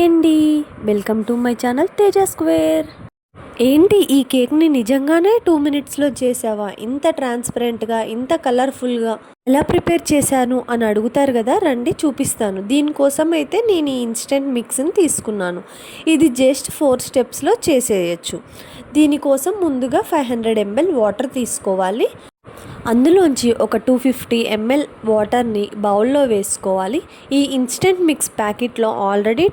Hi అండి. Welcome to my channel Teja square ఏంటి ఈ కేక్ని నిజంగానే టూ మినిట్స్లో చేసావా? ఇంత ట్రాన్స్పరెంట్గా ఇంత కలర్ఫుల్గా ఎలా ప్రిపేర్ చేశాను అని అడుగుతారు కదా రండి చూపిస్తాను. దీనికోసం అయితే నేను ఈ ఇన్స్టెంట్ మిక్స్ని తీసుకున్నాను. ఇది జస్ట్ ఫోర్ స్టెప్స్లో చేసేయచ్చు. దీనికోసం ముందుగా ఫైవ్ హండ్రెడ్ ఎంఎల్ వాటర్ తీసుకోవాలి. అందులోంచి ఒక టూ ఫిఫ్టీ ఎంఎల్ వాటర్ని బౌల్లో వేసుకోవాలి. ఈ ఇన్స్టెంట్ మిక్స్ ప్యాకెట్లో already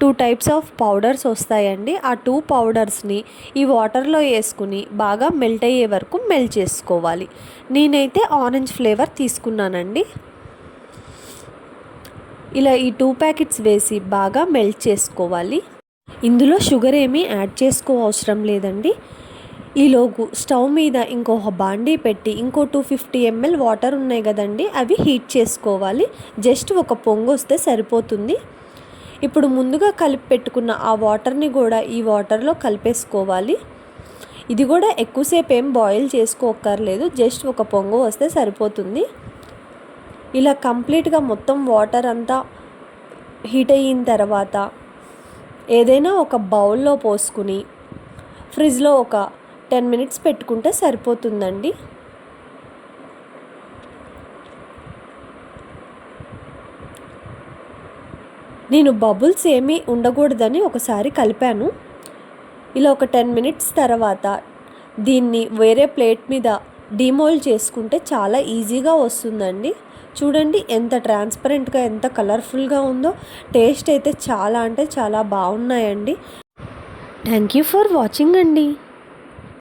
two types of powders వస్తాయండి. ఆ టూ పౌడర్స్ని ఈ వాటర్లో వేసుకుని బాగా మెల్ట్ అయ్యే వరకు మెల్ట్ చేసుకోవాలి. నేనైతే ఆరెంజ్ ఫ్లేవర్ తీసుకున్నానండి. ఇలా ఈ టూ ప్యాకెట్స్ వేసి బాగా మెల్ట్ చేసుకోవాలి. ఇందులో షుగర్ ఏమీ యాడ్ చేసుకో అవసరం లేదండి. ఈలోగు స్టవ్ మీద ఇంకొక బాండీ పెట్టి ఇంకో టూ ఫిఫ్టీ ఎంఎల్ వాటర్ ఉన్నాయి కదండి అవి హీట్ చేసుకోవాలి. జస్ట్ ఒక పొంగు వస్తే సరిపోతుంది. ఇప్పుడు ముందుగా కలిపి పెట్టుకున్న ఆ వాటర్ని కూడా ఈ వాటర్లో కలిపేసుకోవాలి. ఇది కూడా ఎక్కువసేపు ఏం బాయిల్ చేసుకోక్కర్లేదు. జస్ట్ ఒక పొంగు వస్తే సరిపోతుంది. ఇలా కంప్లీట్గా మొత్తం వాటర్ అంతా హీట్ అయిన తర్వాత ఏదైనా ఒక బౌల్లో పోసుకుని ఫ్రిడ్జ్లో ఒక టెన్ మినిట్స్ పెట్టుకుంటే సరిపోతుందండి. నేను బబుల్స్ ఏమీ ఉండకూడదని ఒకసారి కలిపాను. ఇలా ఒక టెన్ మినిట్స్ తర్వాత దీన్ని వేరే ప్లేట్ మీద డిమోల్డ్ చేసుకుంటే చాలా ఈజీగా వస్తుందండి. చూడండి ఎంత ట్రాన్స్పరెంట్గా ఎంత కలర్ఫుల్గా ఉందో. టేస్ట్ అయితే చాలా అంటే చాలా బాగున్నాయండి. థ్యాంక్ యూ ఫర్ వాచింగ్ అండి.